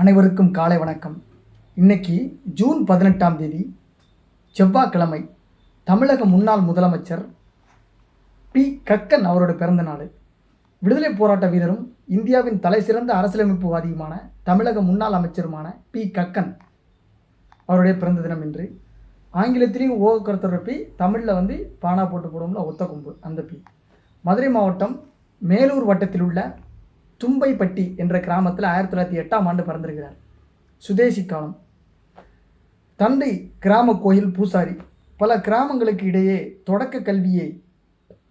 அனைவருக்கும் காலை வணக்கம். இன்னைக்கு ஜூன் பதினெட்டாம் தேதி செவ்வாய்க்கிழமை தமிழக முன்னாள் முதலமைச்சர் பி. கக்கன் அவரோட பிறந்த நாள். விடுதலை போராட்ட வீரரும் இந்தியாவின் தலைசிறந்த அரசியலமைப்புவாதியுமான தமிழக முன்னாள் அமைச்சருமான பி. கக்கன் அவருடைய பிறந்த தினம் இன்று. ஆங்கிலத்திலையும் ஓ பி தமிழில் வந்து பானா போட்டு போடுவோம்ல ஒத்த கொம்பு அந்த பி. மதுரை மாவட்டம் மேலூர் வட்டத்தில் உள்ள தும்பைப்பட்டி என்ற கிராமத்தில் ஆயிரத்தி தொள்ளாயிரத்தி எட்டாம் ஆண்டு பிறந்திருக்கிறார். சுதேசி காலம். தந்தை கிராம கோயில் பூசாரி. பல கிராமங்களுக்கு இடையே தொடக்க கல்வியை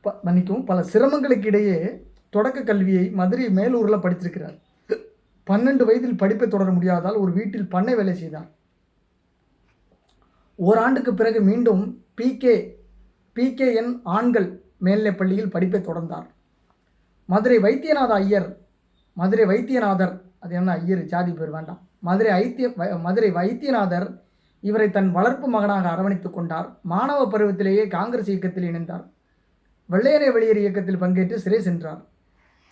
ப- மன்னிக்கவும் பல சிரமங்களுக்கு இடையே தொடக்க கல்வியை மதுரை மேலூரில் படித்திருக்கிறார். பன்னெண்டு வயதில் படிப்பை தொடர முடியாதால் ஒரு வீட்டில் பண்ணை வேலை செய்தார். ஓராண்டுக்கு பிறகு மீண்டும் பிகே பிகேஎன் ஆண்கள் மேல்நிலைப் பள்ளியில் படிப்பை தொடர்ந்தார். மதுரை வைத்தியநாத ஐயர் மதுரை வைத்தியநாதர் அது என்ன ஐயர் ஜாதி பேர் வேண்டாம். மதுரை ஐத்திய மதுரை வைத்தியநாதர் இவரை தன் வளர்ப்பு மகனாக அரவணைத்துக் கொண்டார். மாணவ பருவத்திலேயே காங்கிரஸ் இயக்கத்தில் இணைந்தார். வெள்ளையனே வெளியேறு இயக்கத்தில் பங்கேற்று சிறை சென்றார்.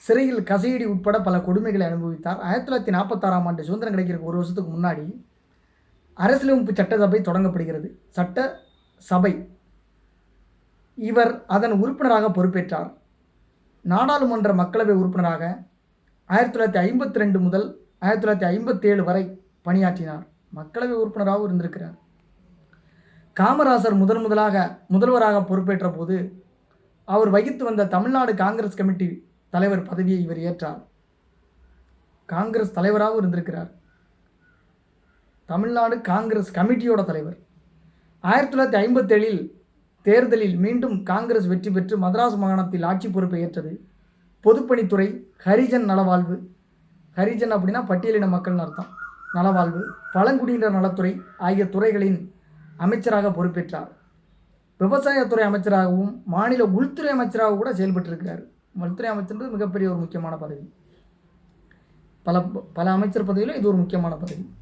சிறையில் கசையடி உட்பட பல கொடுமைகளை அனுபவித்தார். ஆயிரத்தி தொள்ளாயிரத்தி நாற்பத்தாறாம் ஆண்டு சுதந்திரம் கிடைக்கிறதுக்கு ஒரு வருஷத்துக்கு முன்னாடி அரசியலமைப்பு சட்டசபை தொடங்கப்படுகிறது. சட்ட சபை இவர் அதன் உறுப்பினராக பொறுப்பேற்றார். நாடாளுமன்ற மக்களவை உறுப்பினராக ஆயிரத்தி தொள்ளாயிரத்தி ஐம்பத்தி ரெண்டு முதல் ஆயிரத்தி தொள்ளாயிரத்தி ஐம்பத்தேழு வரை பணியாற்றினார். மக்களவை உறுப்பினராகவும் இருந்திருக்கிறார். காமராசர் முதன் முதலாக முதல்வராக பொறுப்பேற்ற போது அவர் வகித்து வந்த தமிழ்நாடு காங்கிரஸ் கமிட்டி தலைவர் பதவியை இவர் ஏற்றார். காங்கிரஸ் தலைவராகவும் இருந்திருக்கிறார். தமிழ்நாடு காங்கிரஸ் கமிட்டியோட தலைவர். ஆயிரத்தி தொள்ளாயிரத்தி ஐம்பத்தேழில் தேர்தலில் மீண்டும் காங்கிரஸ் வெற்றி பெற்று மதராஸ் மாகாணத்தில் ஆட்சி பொறுப்பை ஏற்றது. பொதுப்பணித்துறை ஹரிஜன் நலவாழ்வு. ஹரிஜன் அப்படின்னா பட்டியலின மக்கள்னு அர்த்தம். நலவாழ்வு. பழங்குடியினர் நலத்துறை ஆகிய துறைகளின் அமைச்சராக பொறுப்பேற்றார். விவசாயத்துறை அமைச்சராகவும் மாநில உள்துறை அமைச்சராக கூட செயல்பட்டிருக்கிறார். உள்துறை அமைச்சர் மிகப்பெரிய ஒரு முக்கியமான பதவி. பல பல அமைச்சர் பதவியில் இது ஒரு முக்கியமான பதவி.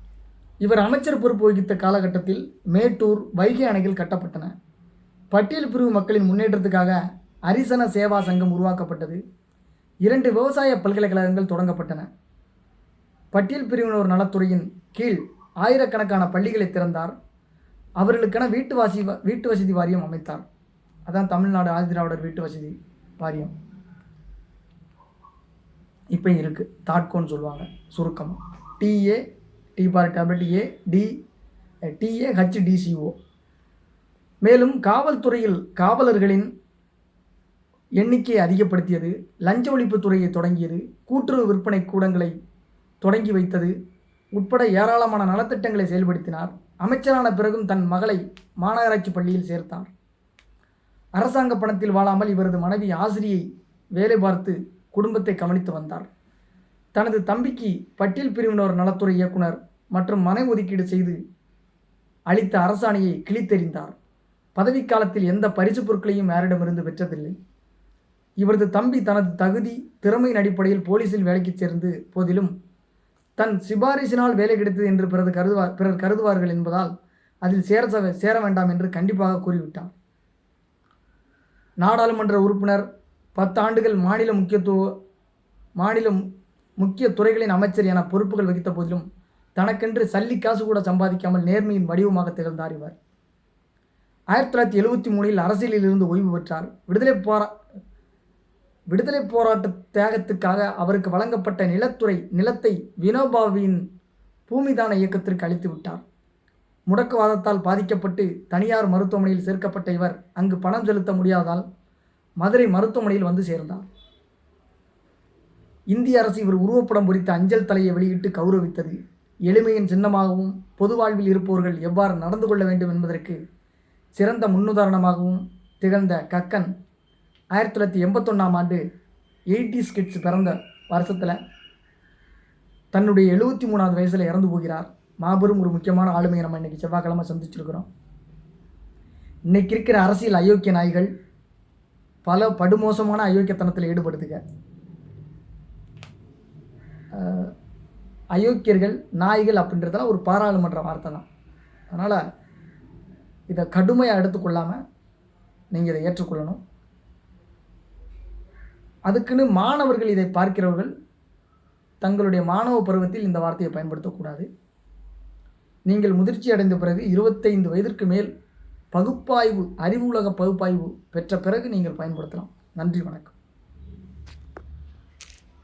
இவர் அமைச்சர் பொறுப்பு வகித்த காலகட்டத்தில் மேட்டூர் வைகை அணைகள் கட்டப்பட்டன. பட்டியல் பிரிவு மக்களின் முன்னேற்றத்துக்காக அரிசன சேவா சங்கம் உருவாக்கப்பட்டது. இரண்டு விவசாய பல்கலைக்கழகங்கள் தொடங்கப்பட்டன. பட்டியல் பிரிவினர் நலத்துறையின் கீழ் ஆயிரக்கணக்கான பள்ளிகளை திறந்தார். அவர்களுக்கென வீட்டு வாசி வீட்டு வசதி வாரியம் அமைத்தார். அதான் தமிழ்நாடு ஆதிதிராவிடர் வீட்டு வசதி வாரியம். இப்போ இருக்கு. தாட்கோன்னு சொல்லுவாங்க. சுருக்கம். T A D for tablet A D T A H D C O மேலும் காவல்துறையில் காவலர்களின் எண்ணிக்கையை அதிகப்படுத்தியது லஞ்ச ஒழிப்பு துறையை தொடங்கியது கூட்டுறவு விற்பனை கூடங்களை தொடங்கி வைத்தது உட்பட ஏராளமான நலத்திட்டங்களை செயல்படுத்தினார். அமைச்சரான பிறகும் தன் மகளை மாநகராட்சி பள்ளியில் சேர்த்தார். அரசாங்க பணத்தில் வாழாமல் இவரது மனைவி ஆசிரியை வேலை பார்த்து குடும்பத்தை கவனித்து வந்தார். தனது தம்பிக்கு பட்டியல் பிரிவினர் நலத்துறை இயக்குனர் மற்றும் மனை ஒதுக்கீடு செய்து அளித்த அரசாணையை கிழித்தெறிந்தார். பதவிக்காலத்தில் எந்த பரிசு பொருட்களையும் யாரிடமிருந்து பெற்றதில்லை. இவரது தம்பி தனது தகுதி திறமையின் அடிப்படையில் போலீசில் வேலைக்கு சேர்ந்து போதிலும் தன் சிபாரிசினால் வேலை கிடைத்தது என்று பிறகு கருதுவார் பிறர் கருதுவார்கள் என்பதால் அதில் சேர சேர வேண்டாம் என்று கண்டிப்பாக கூறிவிட்டார். நாடாளுமன்ற உறுப்பினர் பத்து ஆண்டுகள் மாநில முக்கியத்துவ மாநிலம் முக்கிய துறைகளின் அமைச்சர் என பொறுப்புகள் வகித்த போதிலும் தனக்கென்று சல்லி காசு கூட சம்பாதிக்காமல் நேர்மையின் வடிவமாக திகழ்ந்தார் இவர். ஆயிரத்தி தொள்ளாயிரத்தி எழுபத்தி மூணில் அரசியலில் இருந்து ஓய்வு பெற்றார். விடுதலை போரா விடுதலை போராட்ட தியாகத்துக்காக அவருக்கு வழங்கப்பட்ட நிலத்துறை நிலத்தை வினோபாவின் பூமிதான இயக்கத்திற்கு அளித்து விட்டார். முடக்குவாதத்தால் பாதிக்கப்பட்டு தனியார் மருத்துவமனையில் சேர்க்கப்பட்ட இவர் அங்கு பணம் செலுத்த முடியாதால் மதுரை மருத்துவமனையில் வந்து சேர்ந்தார். இந்திய அரசு இவர் உருவப்படம் பொறித்த அஞ்சல் தலையை வெளியிட்டு கௌரவித்தது. எளிமையின் சின்னமாகவும் பொது வாழ்வில் இருப்பவர்கள் எவ்வாறு நடந்து கொள்ள வேண்டும் என்பதற்கு சிறந்த முன்னுதாரணமாகவும் திகழ்ந்த கக்கன் ஆயிரத்தி தொள்ளாயிரத்தி எண்பத்தொன்னாம் ஆண்டு எயிட்டி ஸ்கிட்ஸ் பிறந்த வருஷத்தில் தன்னுடைய எழுபத்தி மூணாவது வயசில் இறந்து போகிறார். மாபெரும் ஒரு முக்கியமான ஆளுமையை நம்ம இன்னைக்கு செவ்வாய்க்கிழமை சந்திச்சிருக்கிறோம். இன்றைக்கி இருக்கிற அரசியல் அயோக்கிய நாய்கள் பல படுமோசமான அயோக்கியத்தனத்தில் ஈடுபடுதுங்க. அயோக்கியர்கள் நாய்கள் அப்படின்றதெல்லாம் ஒரு பாராளுமன்ற வார்த்தை தான். அதனால் இதை கடுமையாக எடுத்துக்கொள்ளாமல் நீங்கள் இதை ஏற்றுக்கொள்ளணும். அதுக்குன்னு மாணவர்கள் இதை பார்க்கிறவர்கள் தங்களுடைய மாணவ பருவத்தில் இந்த வார்த்தையை பயன்படுத்தக்கூடாது. நீங்கள் முதிர்ச்சி அடைந்த பிறகு இருபத்தைந்து வயதிற்கு மேல் பகுப்பாய்வு அறிவுலக பகுப்பாய்வு பெற்ற பிறகு நீங்கள் பயன்படுத்தலாம். நன்றி வணக்கம்.